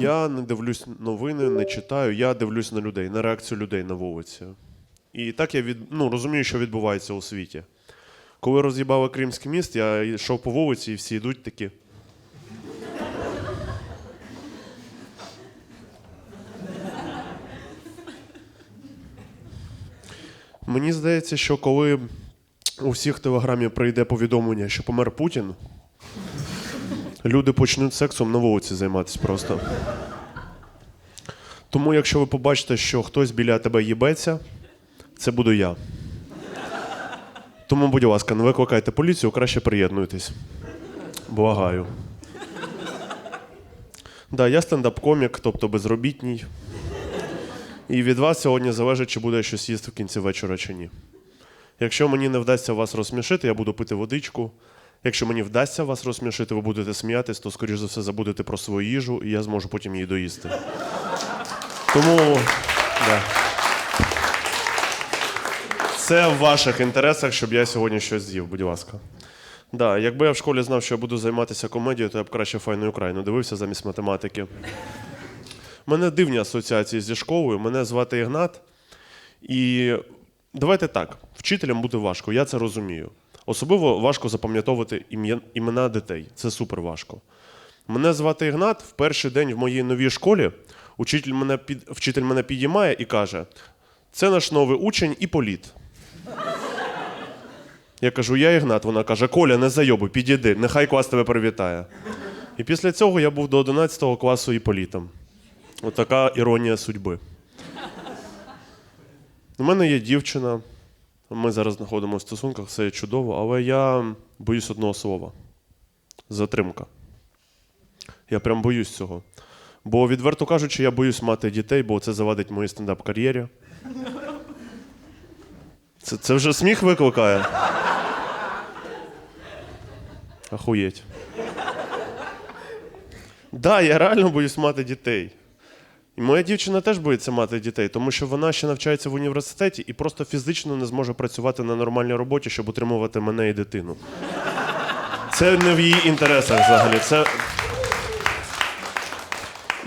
Я не дивлюсь новини, не читаю. Я дивлюсь на людей, на реакцію людей на вулиці. І так я від, ну, розумію, що відбувається у світі. Коли роз'їбали Кримський міст, я йшов по вулиці, і всі йдуть такі. Мені здається, що коли у всіх в телеграмі прийде повідомлення, що помер Путін, люди почнуть сексом на вулиці займатися просто. Тому, якщо ви побачите, що хтось біля тебе їбеться, це буду я. Тому, будь ласка, не викликайте поліцію, краще приєднуйтесь. Благаю. Да, я стендап-комік, тобто безробітній. І від вас сьогодні залежить, чи буде я щось їсти в кінці вечора чи ні. Якщо мені не вдасться вас розсмішити, я буду пити водичку. Якщо мені вдасться вас розсмішити, ви будете сміятись, то, скоріш за все, забудете про свою їжу, і я зможу потім її доїсти. Тому да. це в ваших інтересах, щоб я сьогодні щось з'їв, будь ласка. Да, якби я в школі знав, що я буду займатися комедією, то я б краще файну Україну дивився замість математики. У мене дивні асоціації зі школою. Мене звати Ігнат. І давайте так: вчителям бути важко, я це розумію. Особливо важко запам'ятовувати імена дітей. Це супер важко. Мене звати Ігнат. В перший день в моїй новій школі учитель мене під, вчитель мене підіймає і каже: це наш новий учень і політ. Я кажу, я Ігнат. Вона каже: Коля, не зайобуй, підійди, нехай клас тебе привітає. І після цього я був до 11 класу іполітом. Отака іронія судьби. У мене є дівчина. Ми зараз знаходимося в стосунках, все чудово, але я боюсь одного слова: затримка. Я прям боюсь цього. Бо, відверто кажучи, я боюсь мати дітей, бо це завадить моїй стендап-кар'єрі. Це, це вже сміх викликає. Ахуєть. Да, я реально боюсь мати дітей. І моя дівчина теж боїться мати дітей, тому що вона ще навчається в університеті і просто фізично не зможе працювати на нормальній роботі, щоб утримувати мене і дитину. Це не в її інтересах взагалі. Це...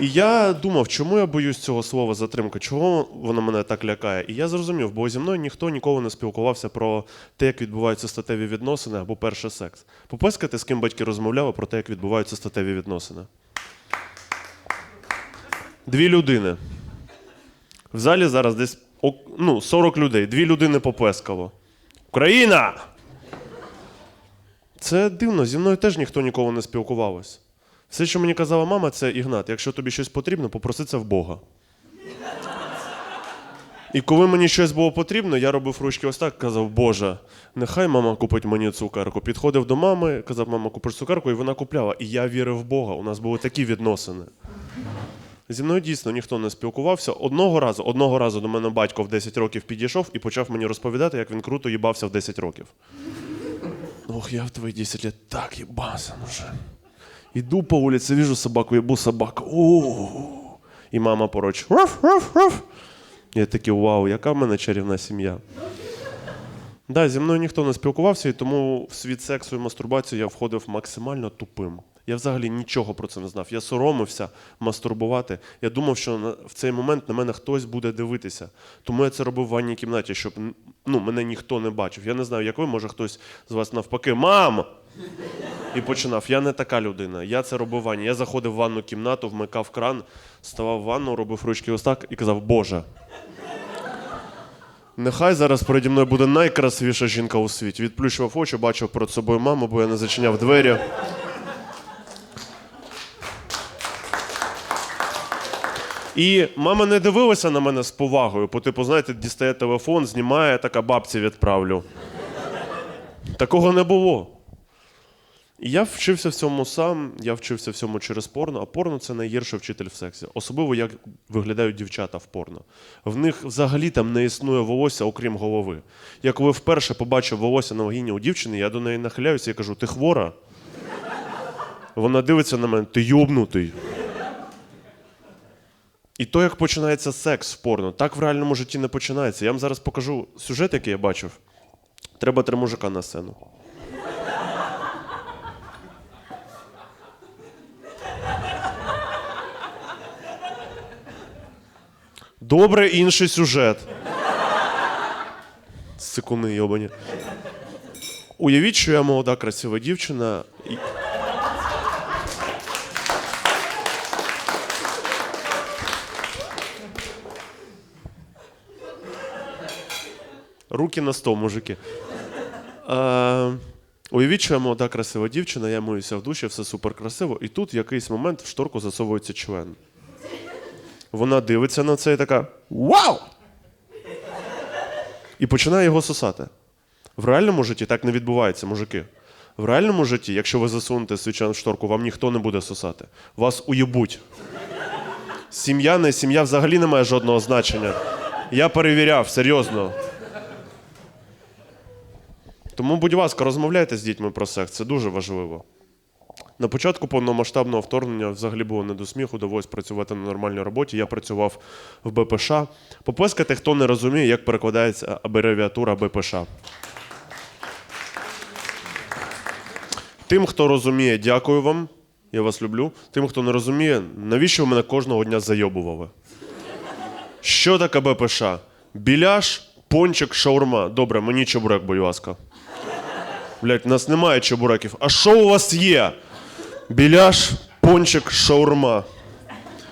І я думав, чому я боюсь цього слова затримка, чого воно мене так лякає. І я зрозумів, бо зі мною ніхто ніколи не спілкувався про те, як відбуваються статеві відносини або перший секс. Попискати, з ким батьки розмовляли про те, як відбуваються статеві відносини. Дві людини. В залі зараз десь ну, 40 людей. Дві людини поплескало. Україна! Це дивно, зі мною теж ніхто ніколи не спілкувався. Все, що мені казала мама, це Ігнат, якщо тобі щось потрібно, попроси це в Бога. І коли мені щось було потрібно, я робив ручки ось так, казав, Боже, нехай мама купить мені цукерку. Підходив до мами, казав, мама, купиш цукерку, і вона купляла. І я вірив в Бога. У нас були такі відносини. Зі мною дійсно ніхто не спілкувався. Одного разу, одного разу до мене батько в 10 років підійшов і почав мені розповідати, як він круто їбався в 10 років. Ох, я в твої 10 лет так їбався, ну вже. Іду по вулиці, вижу собаку, єбу собаку. І мама поруч. Руф, руф, руф. Я такий, вау, яка в мене чарівна сім'я. Да, зі мною ніхто не спілкувався, і тому в світ сексу і мастурбації я входив максимально тупим. Я взагалі нічого про це не знав. Я соромився мастурбувати. Я думав, що в цей момент на мене хтось буде дивитися. Тому я це робив в ванній кімнаті, щоб ну, мене ніхто не бачив. Я не знаю, як ви, може хтось з вас навпаки, мам! І починав. Я не така людина. Я це робив в ванні. Я заходив в ванну кімнату, вмикав кран, ставав в ванну, робив ручки ось так і казав, Боже. Нехай зараз переді мною буде найкрасивіша жінка у світі. Відплющував очі, бачив перед собою маму, бо я не зачиняв двері. І мама не дивилася на мене з повагою, по типу, знаєте, дістає телефон, знімає, така бабці відправлю. Такого не було. І я вчився в цьому сам, я вчився в цьому через порно, а порно це найгірший вчитель в сексі. Особливо як виглядають дівчата в порно. В них взагалі там не існує волосся, окрім голови. Я коли вперше побачив волосся на вагіні у дівчини, я до неї нахиляюся і кажу: ти хвора? Вона дивиться на мене, ти йобнутий. І то, як починається секс в порно, так в реальному житті не починається. Я вам зараз покажу сюжет, який я бачив. Треба три мужика на сцену. Добре, інший сюжет. Секунди, йобані. Уявіть, що я молода, красива дівчина. І... Руки на стол, мужики. Е, уявіть, що я молода, красива дівчина, я миюся в душі, все супер красиво, і тут в якийсь момент в шторку засовується член. Вона дивиться на це і така Вау! І починає його сосати. В реальному житті так не відбувається, мужики. В реальному житті, якщо ви засунете свій член в шторку, вам ніхто не буде сосати. Вас уєбуть. Сім'я не сім'я взагалі не має жодного значення. Я перевіряв, серйозно. Тому, будь ласка, розмовляйте з дітьми про секс, це дуже важливо. На початку повномасштабного вторгнення взагалі було не до сміху, довелось працювати на нормальній роботі. Я працював в БПШ. Поплескати, хто не розуміє, як перекладається абревіатура БПШ. Тим, хто розуміє, дякую вам. Я вас люблю. Тим, хто не розуміє, навіщо ви мене кожного дня зайобували? Що таке БПШ? Біляш, пончик, шаурма. Добре, мені чебурек, будь ласка. Блять, у нас немає чебуреків. А що у вас є? Біляш, пончик, шаурма.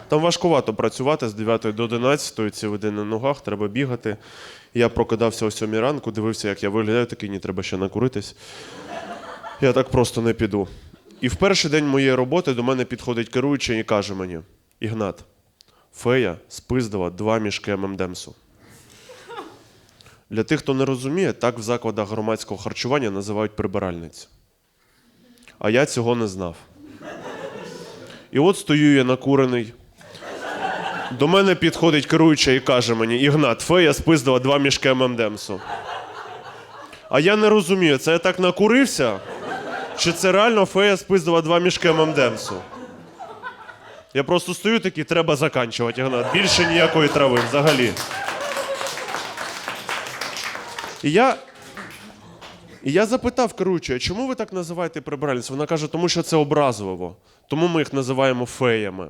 Там важкувато працювати з 9 до 11, цілий день на ногах, треба бігати. Я прокидався о 7 ранку, дивився, як я виглядаю, такий, ні, треба ще накуритись. Я так просто не піду. І в перший день моєї роботи до мене підходить керуючий і каже мені: Ігнат, фея спиздила два мішки ММДемсу. Для тих, хто не розуміє, так в закладах громадського харчування називають прибиральниць. А я цього не знав. І от стою я накурений. До мене підходить керуюча і каже мені: Ігнат, фея спиздила два мішки ММДемсу. А я не розумію, це я так накурився? Чи це реально фея спиздила два мішки ММДемсу? Я просто стою такий, треба заканчувати, Ігнат. Більше ніякої трави взагалі. І я, і я запитав а чому ви так називаєте прибиральниць? Вона каже, тому що це образливо. Тому ми їх називаємо феями.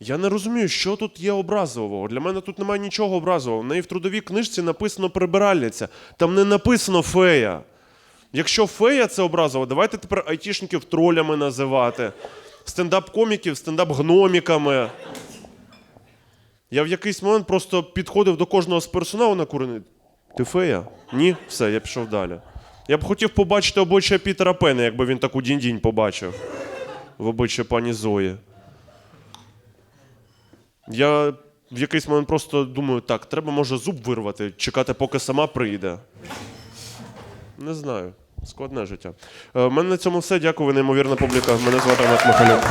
Я не розумію, що тут є образливого. Для мене тут немає нічого образливого. В неї в трудовій книжці написано прибиральниця. Там не написано фея. Якщо фея це образливо, давайте тепер айтішників тролями називати, стендап-коміків стендап-гноміками. Я в якийсь момент просто підходив до кожного з персоналу на курений. Ти фея? Ні? Все, я пішов далі. Я б хотів побачити обличчя Пітера Пена, якби він таку дінь-дінь побачив. В обличчя пані Зої. Я в якийсь момент просто думаю, так, треба може зуб вирвати, чекати, поки сама прийде. Не знаю. Складне життя. Е, У мене на цьому все. Дякую, неймовірна публіка. Мене звати Михайлюк.